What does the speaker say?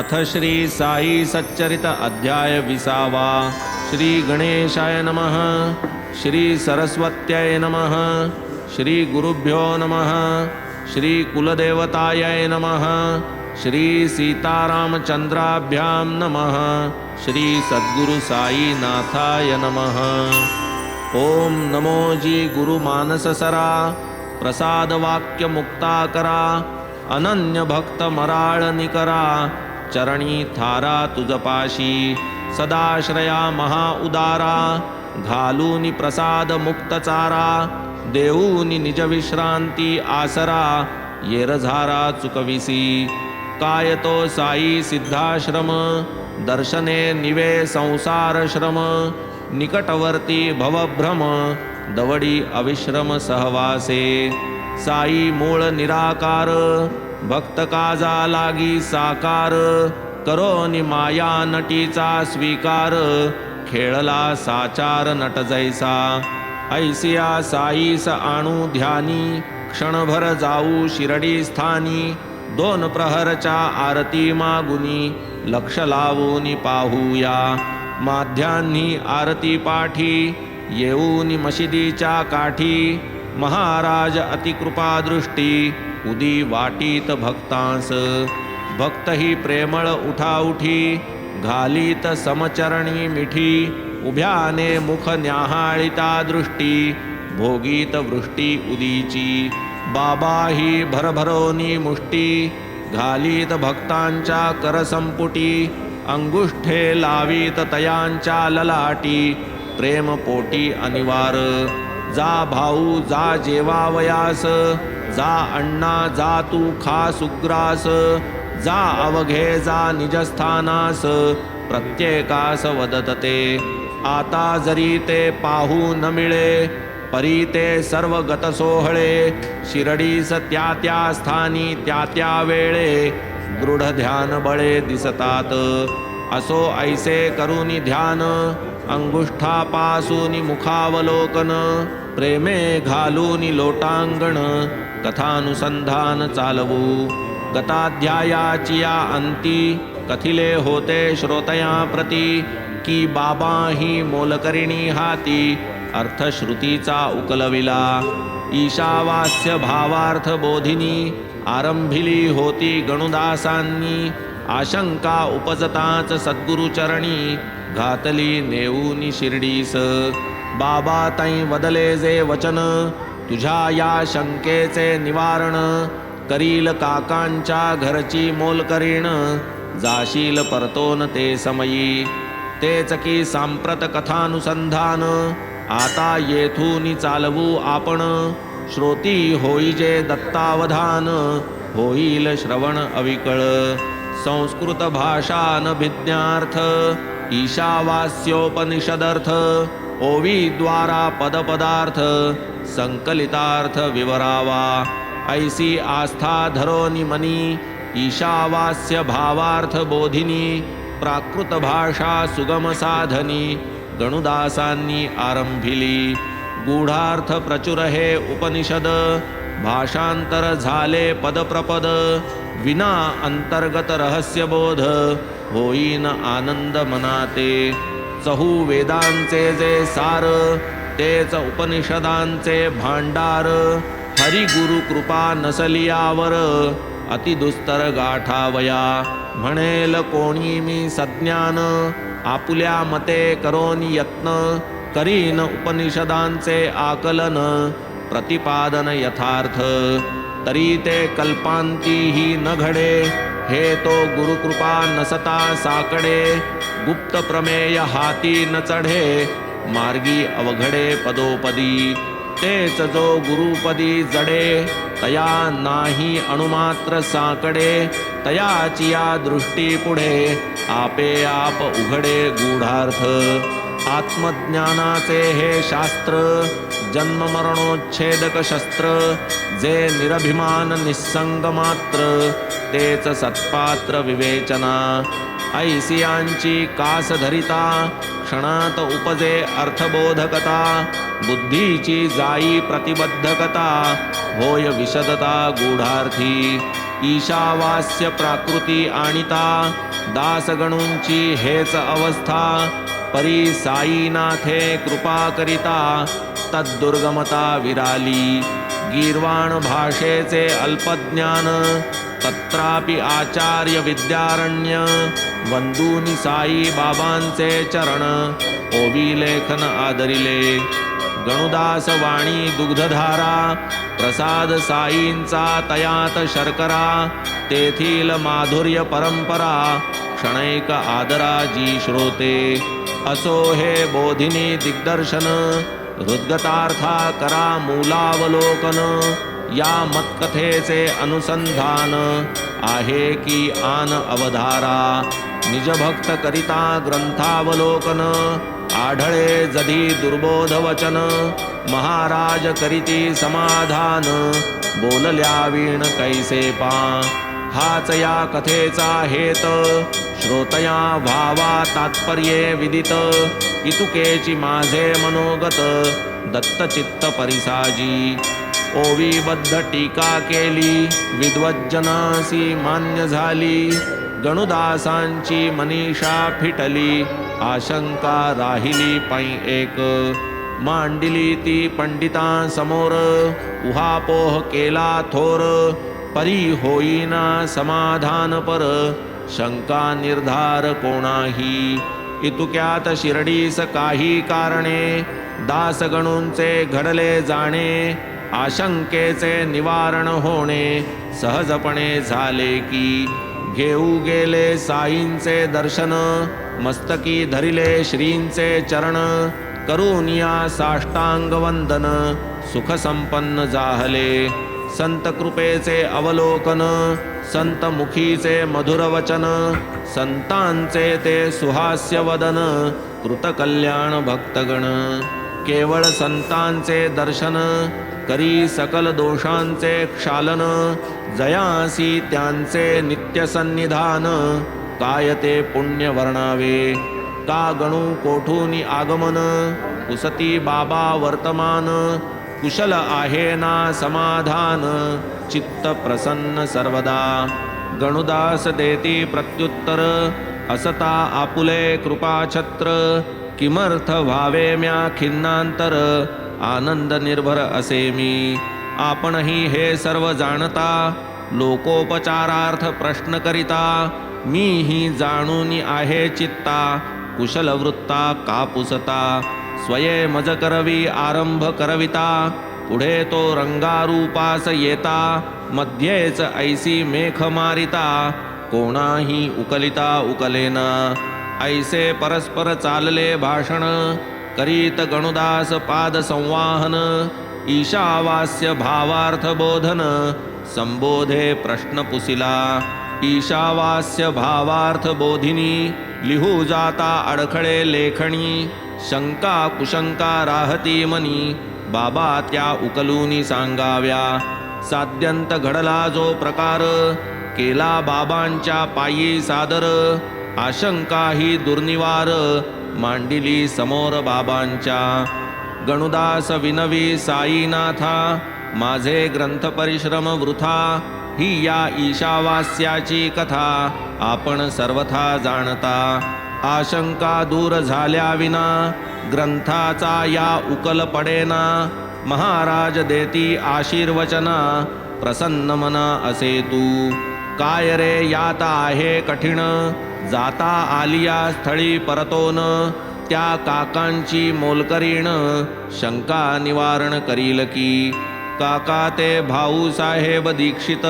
अथ श्री साई सच्चरित अध्याय विसावा। श्रीगणेशाय नमः। श्रीसरस्वत्यय नमः। श्रीगुरुभ्यो नमः। श्रीकुलदेवताय नमः। श्रीसीतारामचन्द्राभ्यां नमः। श्रीसद्गुरुसाईनाथाय नमः। ॐ नमो जी गुरुमानस सरा प्रसादवाक्यमुक्ताकरा। अनन्यभक्तमराळनिकरा। चरणी थारा तुझपाशी सदाश्रया महा उदारा घालूनी प्रसाद मुक्तचारा देऊनी निज विश्रांती आसरा येरझारा चुकविसी. काय तो साई सिद्धाश्रम दर्शने निवे संसारश्रम निकटवर्ती भवभ्रम दवडी अविश्रम सहवासे. साई मूळ निराकार भक्त काजा लागी साकार करोनी माया नटीचा स्वीकार खेळला साचार नट जैसा. ऐसिया साईस आणू ध्यानी क्षणभर जाऊ शिरडी स्थानी दोन प्रहरच्या आरती मागुनी लक्ष लावून पाहूया. माध्यान्ही आरती पाठी येऊन मशिदीच्या काठी महाराज अतिकृपादृष्टी उदी वाटीत भक्तांस। भक्त ही प्रेमळ उठाउठी घालीत समचरणी मिठी उभ्याने मुख न्याहाळिता दृष्टी भोगीत वृष्टी उदीची। बाबा ही भरभरोनी मुष्टी घालीत भक्तांच्या करसंपुटी अंगुष्ठे लावीत तयांच्या ललाटी प्रेमपोटी अनिवार्य अनिवार। जा भाऊ जा जेवावयास जा अण्णा जा तू खा सुग्रास जा अवघे जा निजस्थानास प्रत्येकास वदत ते आता जरी ते पाहू न मिळे परी ते सर्व गत सोहळे शिरडीस त्या त्या स्थानी त्या त्या वेळे दृढ ध्यान बळे दिसतात. असो ऐसे करुनी ध्यान अंगुष्ठापासूनी मुखावलोकन प्रेमे घालून लोटांगण कथानुसंधान चालवू। गताध्यायाची या अंती कथिले होते श्रोतया प्रती। की बाबा ही मोलकरिणी हाती अर्थश्रुतीचा उकलविला। ईशावास्य भावार्थ बोधिनी आरंभिली होती गणुदासांनी। आशंका उपजताच सद्गुरुचरणी घातली नेऊनी शिर्डीस। बाबा ताई वदले जे वचन तुझ्या या शंकेचे निवारण करील काकांच्या घरची मोल करीण जाशील परतोन ते समयी. तेच की सांप्रत कथानुसंधान आता येथून चालवू आपण. श्रोती होई जे दत्तावधान होईल श्रवण अविकळ. संस्कृत भाषा न भिज्ञार्थ ईशावास्योपनिषदर्थ ओवी द्वारा पदपदार्थ संकलितार्थ विवरावा ऐसी आस्था धरोनी मनी ईशावास्य भावार्थ बोधिनी प्राकृत भाषा सुगम साधनी गणुदासांनी आरंभिली। गूढार्थ प्रचुर हे उपनिषद भाषांतर झाले पदप्रपद विना अंतर्गत रहस्यबोध होईन आनंद मनाते. चहू वेदांचे जे सार तेच उपनिषदांचे भांडार. हरी गुरु कृपा नसलियावर अतिदुस्तर गाठावया म्हणेल कोणी मी सज्ञान आपुल्या मते करोन यत्न. करीन उपनिषदांचे आकलन प्रतिपादन यथार्थ. तरी ते कल्पांतीही न घडे. हे तो गुरुकृपा नसता साकडे गुप्त प्रमेय हाती न चढे मार्गी अवघडे पदोपदी. तेच जो गुरुपदी जडे तया नाही अणुमात्र साकडे तयाची या दृष्टी पुढे आपे आप उघडे गूढार्थ. आत्मज्ञानाचे हे शास्त्र जन्ममरणोच्छेदक शस्त्र जे निरभिमान निसंग मात्र तेच सत्पात्र विवेचना. ऐसियांची कास धरिता क्षणात उपजे अर्थबोधकता बुद्धीची जाई प्रतिबद्धकता होय विशदता गूढार्थी. ईशावास्य प्राकृती आणिता दासगणूंची हेच अवस्था परी साईनाथे कृपा करिता तद्दुर्गमता विराली। गीर्वाण भाषेचे अल्पज्ञान तत्रापि आचार्य विद्यारण्य वंदुनी साई बाबांचे चरण ओवी लेखन आदरिले। गणुदास वाणी दुग्धधारा प्रसाद साईंचा तयात शर्करा तेथील माधुर्य परंपरा क्षणैक आदराजी श्रोते। असो हे बोधिनी दिग्दर्शन हृद्गतार्था करा मूलावलोकन या मत्कथेचे अनुसंधान आहे की आन अवधारा निजभक्त करिता ग्रंथावलोकन आढळे जधी दुर्बोध वचन महाराज करीती समाधान बोलल्या वीण कैसे पा हाच या कथेचा हेत श्रोतया भावा तात्पर्ये विदित इतुकेची माझे मनोगत दत्तचित्त परिसाजी. ओवीबद्ध टीका केली विद्वज्जनासी मान्य झाली गणुदासांची मनीषा फिटली आशंका राहिली पै एक. मांडिली ती पंडितांसमोर उहापोह केला थोर परी होईना समाधान पर शंका निर्धार कोणाही इतुक्यात शिर्डीस काही कारणे दासगणूंचे घडले जाणे आशंकेचे निवारण होणे सहजपणे झाले की घेऊ गेले साईंचे दर्शन मस्तकी धरिले श्रींचे चरण करून या साष्टांग वंदन सुखसंपन्न जाहले. संत कृपेचे अवलोकन संत मुखीचे मधुर वचन संतांचे ते सुहास्य वदन कृतकल्याण भक्तगण. केवळ संतांचे दर्शन करी सकल दोषांचे क्षालन जयासी त्यांचे नित्यसन्निधान. काय ते पुण्य वर्णावे? का गणू कोठूनी आगमन? कुसती बाबा वर्तमान? कुशल आहे ना समाधान? चित्त प्रसन्न सर्वदा। गणुदास देती प्रत्युत्तर असता आपुले कृपाछत्र किमर्थ व्हावे म्या खिन्नांतर आनंद निर्भर असे मी। आपणही हे सर्व जाणता लोकोपचारार्थ प्रश्न करिता मी ही जाणून आहे चित्ता कुशल वृत्ता कापुसता। स्वये मज करवी आरंभ करविता। पुढे तो रंगारूपास येता मध्येच ऐसी मेख मारिता कोणाही उकलिता उकलेना। ऐसे परस्पर चालले भाषण करीत गणुदास पाद संवाहन ईशावास्य भावार्थ बोधन संबोधे प्रश्न पुसिला। ईशावास्य भावार्थ बोधिनी लिहू जाता अडखळे लेखणी शंका कुशंका राहती मनी। बाबा त्या उकलूनी सांगाव्या. साध्यंत घडला जो प्रकार केला बाबांच्या पायी सादर. आशंका ही दुर्निवार मांडिली समोर बाबांच्या. गणुदास विनवी साईनाथा माझे ग्रंथ परिश्रम वृथा ही या ईशावास्याची कथा आपण सर्वथा जाणता. आशंका दूर झाल्या विना ग्रंथाचा या उकल पडेना महाराज देती आशीर्वचना प्रसन्न मना असे तू काय रे यात आहे कठीण जाता आलिया स्थळी परतोन त्या काकांची मोलकरीण शंका निवारण करील की. काका ते भाऊ साहेब दीक्षित